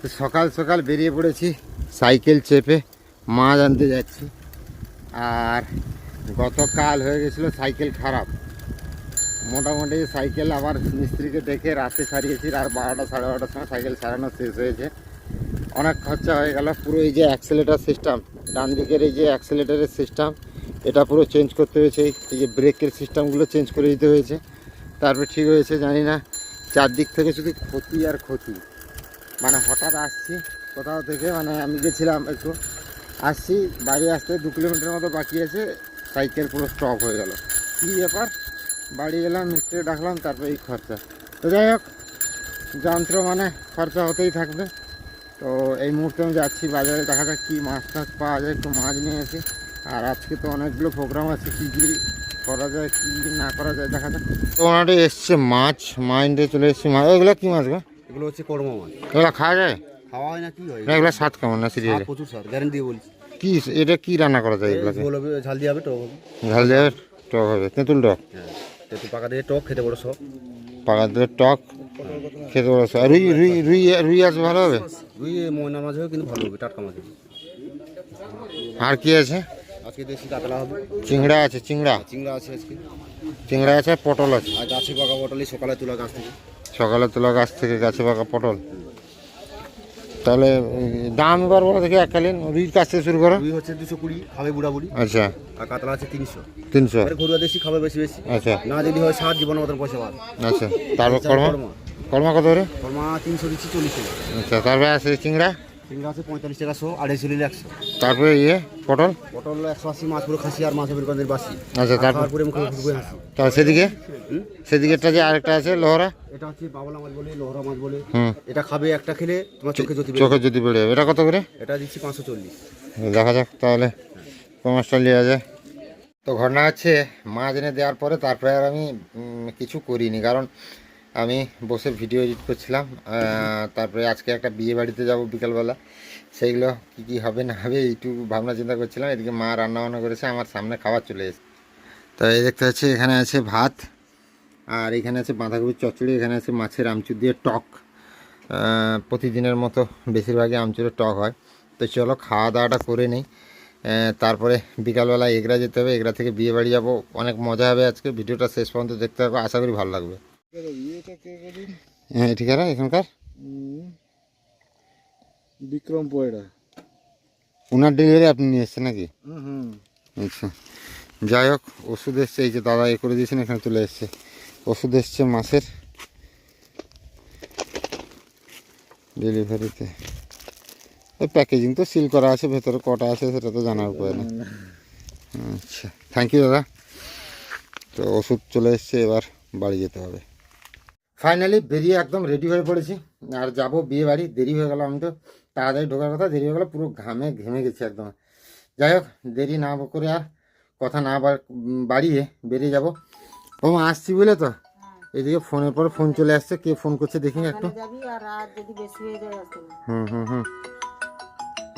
তো সকাল সকাল বেরিয়ে পড়েছি সাইকেল চেপে মাছ আনতে যাচ্ছি। আর গতকাল হয়ে গেছিল সাইকেল খারাপ। মোটামুটি সাইকেল আবার মিস্ত্রিকে দেখে রাতে সারিয়েছি আর বারোটা সাড়ে বারোটার সময় সাইকেল সারানো শেষ হয়েছে। অনেক খরচা হয়ে গেল, পুরো এই যে অ্যাক্সেলেটার সিস্টেম ডান দিকের এই যে অ্যাক্সেলেটারের সিস্টেম এটা পুরো চেঞ্জ করতে হয়েছে। এই যে ব্রেকের সিস্টেমগুলো চেঞ্জ করে দিতে হয়েছে। তারপর ঠিক হয়েছে, জানি না, চারদিক থেকে শুধু ক্ষতি আর ক্ষতি। মানে হঠাৎ আসছি, কোথাও থেকে মানে আমি গেছিলাম একটু। আসছি, বাড়ি আসতে দু কিলোমিটার মতো বাকি আছে, সাইকেল পুরো স্টপ হয়ে গেল। কী ব্যাপার? বাড়ি এলাম মিস্ত্রি ডাকলাম, তারপর এই খরচা। তো যাই হোক, যন্ত্র মানে খরচা হতেই থাকবে। তো এই মুহূর্তে আমি যাচ্ছি বাজারে, দেখা যাক কী মাছ টাছ পাওয়া যায়, একটু মাছ নিয়ে আসি। আর আজকে তো অনেকগুলো প্রোগ্রাম আছে, কী কী করা যায়, কী না করা যায়, দেখা যাক। তো ওনাটা এসছে মাছ, মাইন্ডে চলে এসছে মাছ। ওইগুলো কী মাছ গো? এগুলো হচ্ছে কর্ম মাছ এগুলো খাওয়া যায়? খাওয়া হয় না কি হয়? না এগুলো স্বাদ কেমন না সিরিয়ালে? প্রচুর স্বাদ গ্যারেন্টি দিয়ে বলছি। কি এটা কি রান্না করা যায় এগুলোকে? ঝোল দিয়ে হবে টক হবে। ঝাল দেওয়ার টক হবে। তেঁতুল টক? হ্যাঁ তেঁতুল পাকা দিয়ে টক খেতে বড় সব পাকা দেওয়ার টক খেতে বড় আর রুই রুই রুই রুই আছে ভালো হবে? রুই ময়না মাছ হবে কিন্তু ভালো হবে টাটকা মাছ হবে। আর কি আছে? আজকে দেশি কাতলা হবে। চিংড়া আছে চিংড়া? চিংড়া আছে আজকে। চিংড়া আছে পটল আছে। আর গাছে পাকা বটলে সকালে তোলা গাছ থেকে। সকালে তোলা গাছ থেকে গাছে পাকা পটল। তাহলে দাম এবার বলো দেখি এককালীন রুইর কাছ থেকে শুরু করো। রুই হচ্ছে দুশো কুড়ি খাবে বুড়া বুড়ি। আচ্ছা। আর কাতলা আছে তিনশো। তিনশো। ঘরুয়া দেশি খাবে বেশি বেশি। আচ্ছা। না যদি হয় সাত জীবনের মতন পয়সা পাবে আচ্ছা। তারপর কর্মা কর্মা কর্মা কত করে? কর্মা তিনশো দিচ্ছি চল্লিশ আচ্ছা তারপরে আছে চিংড়া? চিংড়া আছে পঁয়তাল্লিশ টাকা শো আড়াইশো নিলে একশো। তারপরে ইয়ে পটল? পটল একশো আশি মাছ পুরো খাসি আর মাছ হবে কদের বাসি। আচ্ছা তারপরে? তার সেদিকে? সেদিকেরটা যে আরেকটা আছে লোহরা? এটা হচ্ছে বাবলা মাছ বলে লোহরা মাছ বলে। এটা খাবে একটা খেলে তোমার চোখে জ্যোতি চোখে যদি বেড়ে যাবে। এটা কত করে? এটা দিচ্ছি পাঁচশো চল্লিশ। দেখা যাক তাহলে মাছটা নেওয়া যায়। তো ঘটনা হচ্ছে মাছ এনে দেওয়ার পরে তারপরে আর আমি কিছু করিনি। কারণ আমি বসে ভিডিও এডিট করছিলাম তারপরে আজকে একটা বিয়ে বাড়িতে যাব বিকালবেলা। সেইগুলো কী কী হবে না হবে এইটু ভাবনা চিন্তা করছিলাম, এদিকে মা রান্না বান্না করেছে, আমার সামনে খাবার চলে এসেছে। তো এই দেখতে পাচ্ছি, এখানে আছে ভাত, আর এখানে আছে বাঁধাকপির চচ্চড়ি, এখানে আছে মাছের আমচুর দিয়ে টক। প্রতিদিনের মতো বেশিরভাগই আমচুরের টক হয়। তো চলো খাওয়া দাওয়াটা করে নেই। তারপরে বিকালবেলা এগরা যেতে হবে, এগরা থেকে বিয়ে বাড়ি যাব। অনেক মজা হবে আজকে, ভিডিওটা শেষ পর্যন্ত দেখতে হবে আশা করি ভালো লাগবে। হ্যাঁ এখানকার? বিক্রম পয়ডা ওনার ডেলিভারি আপনি নিয়ে এসছেন নাকি? হুম আচ্ছা। যাই হোক ওষুধ এসছে এই যে দাদা এ করে দিয়েছেন এখানে চলে এসছে। ওষুধ এসছে মাসের ডেলিভারিতে প্যাকেজিং তো সিল করা আছে ভেতরে কটা আছে সেটা তো জানার উপায় না আচ্ছা। থ্যাংক ইউ দাদা। তো ওষুধ চলে এসছে এবার বাড়ি যেতে হবে। ফাইনালি বেরিয়ে একদম রেডি হয়ে পড়েছি। আর যাব বিয়ে বাড়ি দেরি হয়ে গেল আমি তো তাড়াতাড়ি ঢোকার কথা দেরি হয়ে গেল পুরো ঘামে ঘেমে গেছি একদম। যাই হোক দেরি না করে আর কথা না বাড়িয়ে বেরিয়ে যাব। ও আসছি বলে তো? এদিকে ফোনের পর ফোন চলে আসছে কে ফোন করছে দেখি একটু। যাবি আর রাত যদি বেশি হয়ে যায় আসতে না হুম হুম হুম।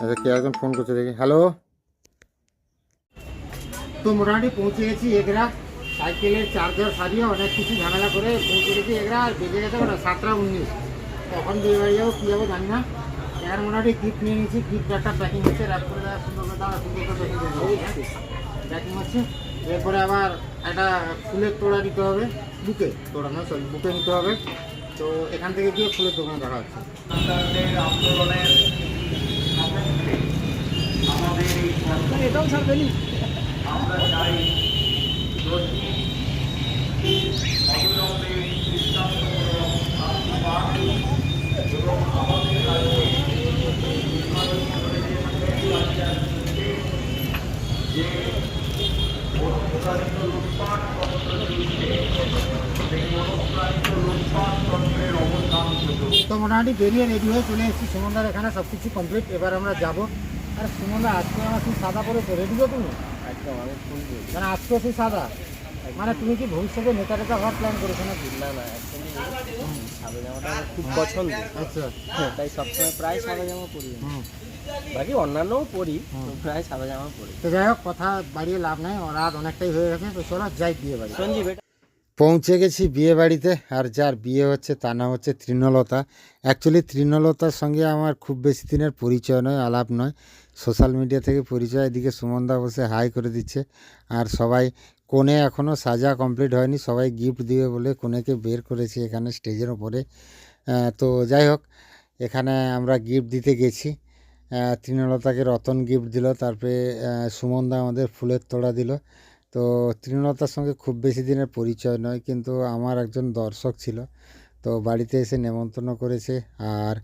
আচ্ছা কে একজন ফোন করছে দেখি। হ্যালো তো মোটামুটি পৌঁছে গেছি এগরা সাইকেলের চার্জার সারিয়ে অনেক কিছু ঝামেলা করে পৌঁছে গেছি এগরা আর বেজে গেছে ওটা সাতটা উনিশ। তখন বিয়ে বাড়ি যাব কী যাব জানি না। এর মোটামুটি গিফট নিয়ে নিয়েছি গিফট একটা প্যাকিং হচ্ছে র্যাপ করে দেওয়া সুন্দর করে দেওয়া সুন্দর করে প্যাকিং প্যাকিং হচ্ছে। এরপরে আবার একটা ফুলের তোড়া দিতে হবে বুকে তোড়া না সরি বুকে নিতে হবে। তো এখান থেকে গিয়ে ফুলের দোকান দেখা হচ্ছে। তো মোটামুটি বেরিয়ে রেডি হয়ে চলে এসেছি। সুমনদার এখানে সব কিছু কমপ্লিট এবার আমরা যাব। আর সুমনদা আজকে আমার খুব সাদা পড়েছে। রেডি তো তুমি? একদম আমি মানে আজকে সেই সাদা? মানে তুমি কি ভবিষ্যতে নেতা টেতা হওয়ার প্ল্যান করেছ না না অ্যাকচুয়ালি সাদা জামাটা আমার খুব পছন্দ। আচ্ছা তাই সবসময় প্রায় সাদা জামা পরি বাকি অন্যান্যও পরি প্রায় সাদা জামা পরি তো যাই হোক কথা বাড়িয়ে লাভ নাই রাত অনেকটাই হয়ে গেছে তো চলো যাই বিয়ে বাড়ি। সঞ্জীব পৌঁছে গেছি বিয়ে বাড়িতে আর যার বিয়ে হচ্ছে তার নাম হচ্ছে তৃণলতা। অ্যাকচুয়ালি তৃণলতার সঙ্গে আমার খুব বেশি দিনের পরিচয় নয় আলাপ নয়। সোশ্যাল মিডিয়া থেকে পরিচয় এদিকে সুমনদা বসে হাই করে দিচ্ছে আর সবাই কোণে এখনও সাজা কমপ্লিট হয়নি, সবাই গিফট দিবে বলে কোণেকে বের করেছি এখানে স্টেজের ওপরে। তো যাই হোক, এখানে আমরা গিফট দিতে গেছি। তৃণলতাকে রতন গিফট দিল, তারপরে সুমনদা আমাদের ফুলের তোড়া দিল। তো তৃণলতার সঙ্গে খুব বেশি দিনের পরিচয় নয়, কিন্তু আমার একজন দর্শক ছিল। তো বাড়িতে এসে নেমন্তন্ন করেছে। আর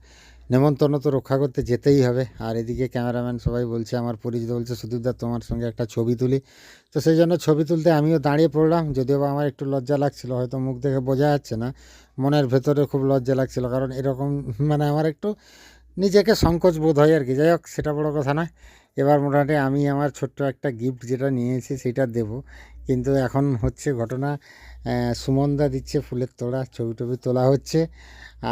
নেমন্তন্ন তো রক্ষা করতে যেতেই হবে। আর এদিকে ক্যামেরাম্যান সবাই বলছে, আমার পরিচিত বলছে সুদীপদা তোমার সঙ্গে একটা ছবি তুলি। তো সেই জন্য ছবি তুলতে আমিও দাঁড়িয়ে পড়লাম, যদিও বা আমার একটু লজ্জা লাগছিল, হয়তো মুখ দেখে বোঝা যাচ্ছে না। মনের ভেতরে খুব লজ্জা লাগছিল, কারণ এরকম মানে আমার একটু নিজেকে সংকোচ বোধ হয় আর কি। যাই হোক, সেটা বড় কথা না এবার মোটামুটি আমি আমার ছোট্ট একটা গিফট যেটা নিয়েছি সেটা দেব। কিন্তু এখন হচ্ছে ঘটনা সুমনদা দিচ্ছে ফুলের তোড়া, ছবি টবি তোলা হচ্ছে।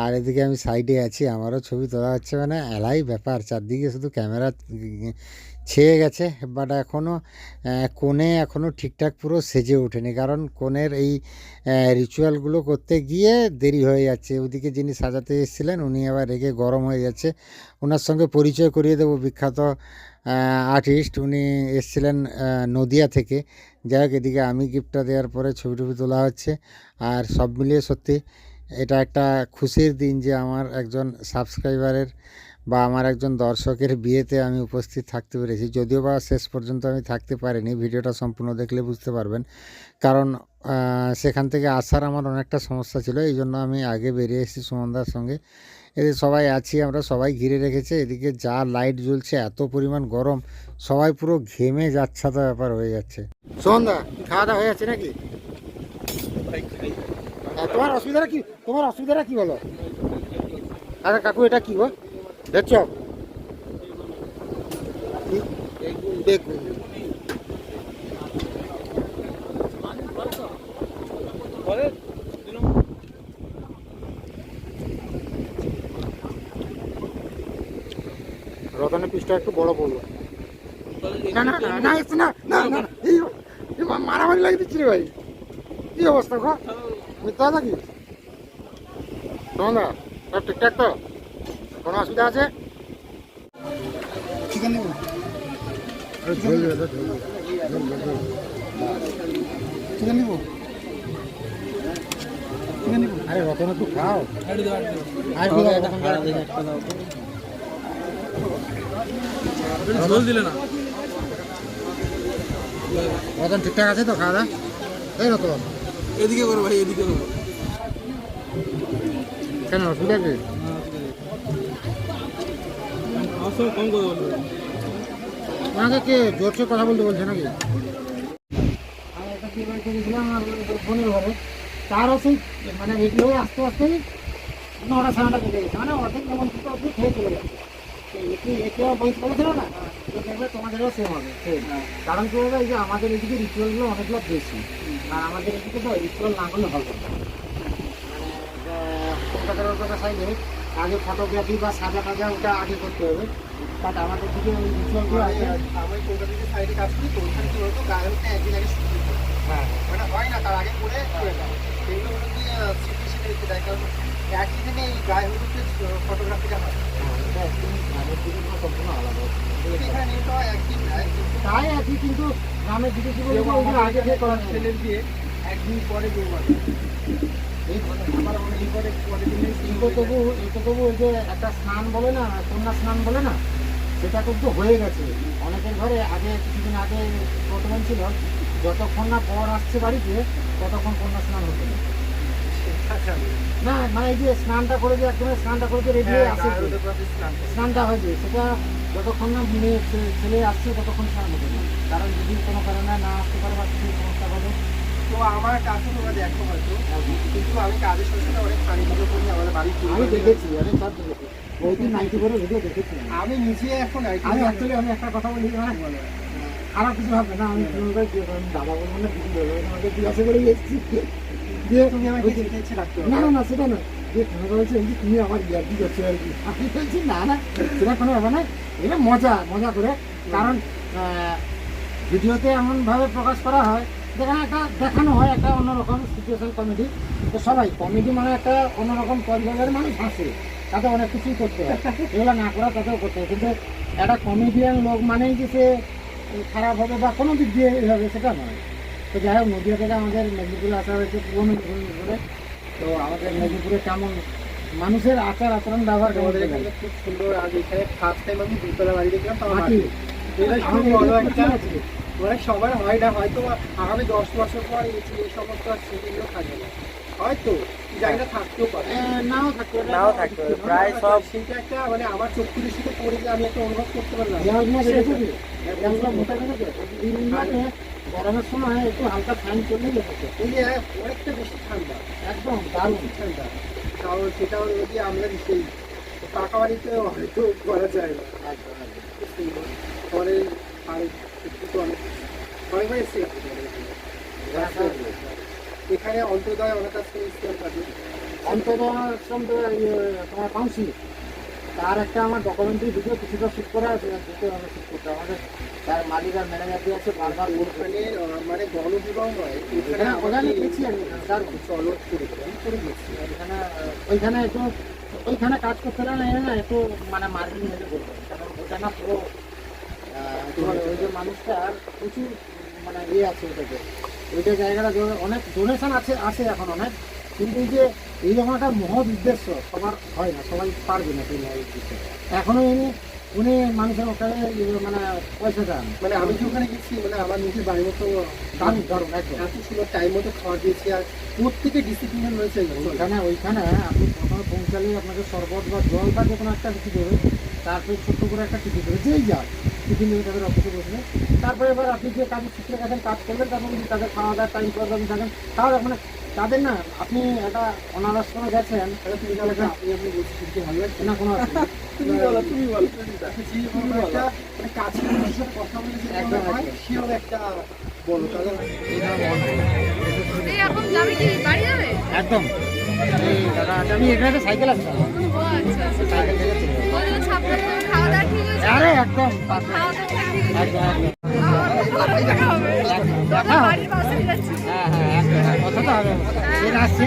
আর এদিকে আমি সাইডে আছি, আমারও ছবি তোলা হচ্ছে মানে এলাই ব্যাপার, চারদিকে শুধু ক্যামেরা ছেয়ে গেছে বাট এখনও কোণে এখনও ঠিকঠাক পুরো সেজে ওঠেনি। কারণ কোণের এই রিচুয়ালগুলো করতে গিয়ে দেরি হয়ে যাচ্ছে। ওদিকে যিনি সাজাতে এসেছিলেন, উনি আবার রেগে গরম হয়ে যাচ্ছে। ওনার সঙ্গে পরিচয় করিয়ে দেবো বিখ্যাত আর্টিস্ট উনি এসেছিলেন নদিয়া থেকে। যাই হোক, এদিকে আমি গিফটটা দেওয়ার পরে ছবি টবি তোলা হচ্ছে। আর সব মিলিয়ে সত্যি, এটা একটা খুশির দিন যে আমার একজন সাবস্ক্রাইবারের বা আমার একজন দর্শকের বিয়েতে আমি উপস্থিত থাকতে পেরেছি। যদিও বা শেষ পর্যন্ত আমি থাকতে পারিনি, ভিডিওটা সম্পূর্ণ দেখলে বুঝতে পারবেন। কারণ সেখান থেকে আসার আমার অনেকটা সমস্যা ছিল, এই জন্য আমি আগে বেরিয়ে এসেছি সুমনদার সঙ্গে। এদিকে সবাই আছি আমরা, সবাই ঘিরে রেখেছে, এদিকে যা লাইট জ্বলছে, এত পরিমাণ গরম, সবাই পুরো ঘেমে যাচ্ছাতা ব্যাপার হয়ে যাচ্ছে। সুমনদা খাওয়া দাওয়া হয়ে যাচ্ছে নাকি? তোমার অসুবিধাটা কি? তোমার অসুবিধাটা কি বলো? আচ্ছা কাকু, এটা কি গো? দেখছ রতনের পিসটা একটু বড় পড়ল মারামারি লাগিয়ে দিচ্ছি রে ভাই। কি অবস্থা গো? মিথ্যা ঠিকঠাক তো? কোনো অসুবিধা আছে? চিকেন নেব। চিকেন নেব? চিকেন নেব? আরে রতন একটু খাও। আর। ঝোল দিলে না? রতন ঠিকঠাক আছে তো খাওয়া দাওয়া? এই রতন। এদিকে করো ভাই এদিকে করো। কেন অসুবিধা কি? আমাকে কে জোরসে কথা বলতে বলছে নাকি? ফোনের ঘরে তারও সেই মানে হয়ে আস্তে আস্তেই নটা সাড়ে নটা বেজে গেছে। মানে অর্ধেক যেমন দুটো অবধি খেয়ে চলে দেখবে তোমাদেরও সেম হবে। কারণ কি হবে যে আমাদের এদিকে রিচুয়ালগুলো অনেকগুলো বেশি। আর আমাদের এদিকে তো রিচুয়াল না হলে হবে মানে কলকাতার কলকাতা সাইডে আগে ফটোগ্রাফি বা সাজা টাজা ওটা আগে করতে হবে। বাট আমাদের দিকে ওই রিচুয়ালগুলো আছে। আমি কলকাতাতে সাইডে কাজ করি তো ওইখানে কি হতো গায়ে হতে একদিন আগে শুরু করতো হ্যাঁ। মানে হয় না তার আগে করে চলে যায়। সেগুলো হলো কি স্মৃতি হিসেবে রেখে দেয় কারণ একই দিনে এই গায়ে হলুদের ফটোগ্রাফিটা হয়। সম্পূর্ণ আলাদা এখানে তো একদিন তাই একই কিন্তু গ্রামের দিকে কি বলব আগে থেকে করা ছিল ছেলের দিয়ে একদিন পরে বিয়ে করে পরে কিন্তু তবু এটা তবু ওই যে একটা স্নান বলে না কন্যা স্নান বলে না সেটা কিন্তু হয়ে গেছে। অনেকের ঘরে আগে কিছুদিন আগে প্রথম ছিল যতক্ষণ না বর আসছে বাড়িতে ততক্ষণ কন্যা স্নান হতো না। না মানে এই যে স্নানটা করে যে একদম স্নানটা করে যে রেডি হয়ে আসে যে, স্নানটা হয়েছে সেটা যতক্ষণ না মেয়ে ছেলে আসছে ততক্ষণ স্নান হতো না। কারণ যদি কোনো কারণে না আসতে পারে বা কিছু সমস্যা হবে তো আমার কাছে তোমরা দেখো হয়তো কিন্তু আমি কাজের সাথে সাথে অনেক পানি পুজো করি আমাদের বাড়ির আমি দেখেছি আমি সব দেখেছি। ওই দিন নাইটি করে ভিডিও দেখেছি আমি। নিজে এখন আমি অ্যাকচুয়ালি আমি একটা কথা বলি মানে খারাপ কিছু হবে না আমি দাদা বলব না দিদি বলব না, আমাকে জিজ্ঞাসা করে এসেছি। দিয়ে তুমি আমাকে রাখতে না না সেটা তুমি বলছে এই যে তুমি আমার ইয়ার্কি করছ আর কি। আমি বলছি না না সেটা কোনো ব্যাপার না এটা মজা মজা করে। কারণ ভিডিওতে এমনভাবে প্রকাশ করা হয় যেখানে একটা দেখানো হয় একটা অন্যরকম সিচুয়েশন কমেডি তো সবাই কমেডি মানে একটা অন্যরকম পরিবারের মানুষ হাসে তাতে অনেক কিছুই করতে হয়। এগুলো না করা তাতেও করতে হয়। কিন্তু একটা কমেডিয়ান লোক মানেই যে সে খারাপ হবে বা কোনো দিক দিয়ে হবে সেটা নয়। তো যাই হোক নদীয়া থেকে আমাদের মেদিনীপুরে আসা হয়েছে পূর্ব মেদিনীপুরে। তো আমাদের মেদিনীপুরে কেমন মানুষের আচার আচরণ ব্যবহার আমাদের এখানে খুব সুন্দর আর এখানে ফার্স্ট টাইম আমি দুতলা বাড়ি দেখলাম তাও মাটি। মানে সবার হয় না হয়তো আগামী দশ বছর পর এই সমস্ত আর স্মৃতিগুলো থাকবে না। হয়তো না থাকতেও পারে। নাও থাকতে পারে, নাও থাকতে পারে, প্রায় সব সেটা একটা মানে আমার চক্ষু দৃষ্টিতে পড়ে যে আমি একটা অনুভব করতে পারলাম। গরমের সময় একটু হালকা ফ্যান দেখেছ এই যে অনেকটা বেশি ঠান্ডা। একদম দারুণ। ঠান্ডা। তাও সেটাও যদি আমরা সেই পাকা বাড়িতে হয়তো করা যায় না। পরে আর অনেকবার এসেছি এখানে অন্তর্দয় অনেক তোমার কাউন্সিল তার একটা আমার ডকুমেন্টারি ভিডিও কিছুটা শুট করা আছে শুট করতে আমাদের তার মালিক আর ম্যানেজার দিয়ে আছে বারবার ওখানে মানে গণবিবাহ নয় এখানে ওখানে গেছি আমি চলো করে করে গেছি ওইখানে ওইখানে একটু ওইখানে কাজ করতে না না একটু মানে মার্কিং হতে বলব। কারণ ওটা না পুরো আহ, ওই যে মানুষটার প্রচুর মানে ইয়ে আছে ওটাতে। ওইটা জায়গাটা অনেক ডোনেশন আছে আছে এখন অনেক কিন্তু এই যে একটা মহৎ উদ্দেশ্য সবার হয় না সবাই পারবে না সেই মহৎ উদ্দেশ্য। এখনও উনি উনি মানুষের ওখানে মানে পয়সা দেন। মানে আমি যে ওখানে গেছি মানে আমার নিজের বাড়ির মতো এত সুন্দর টাইম মতো খাওয়া দিয়েছি আর প্রত্যেকে ডিসিপ্লিন রয়েছে ওইখানে ওইখানে আপনি প্রথমে পৌঁছালে আপনাকে শরবত বা জল বা যে কোনো একটা কিছু দেবে তারপরে ছোট্ট করে একটা টিকিট দেবে যেই যাক। টিকিট নিয়ে তাদের অফিসে বসবে। তারপরে এবার আপনি যে কাজের সূত্রে গেছেন কাজ করবেন তারপর যদি তাদের খাওয়া দাওয়ার টাইম করবেন থাকেন তাহলে মানে তাদের না আপনি একটা অনাথ আশ্রমে গেছেন তুমি বলো আপনি আপনি বলছি শুনতে ভালো লাগছে না কোনো তুমি বলো তুমি বলো। তুমি একটা কাছের মানুষের সাথে কথা বলে একদম, সেও একটা বলো তাহলে এখন যাবে কি বাড়ি যাবে? একদম। দাদা আমি এখানে সাইকেল আসলাম দেখা হবে? একদম। হ্যাঁ। হ্যাঁ একদম হ্যাঁ, কথা তো হবে। এর আসছে।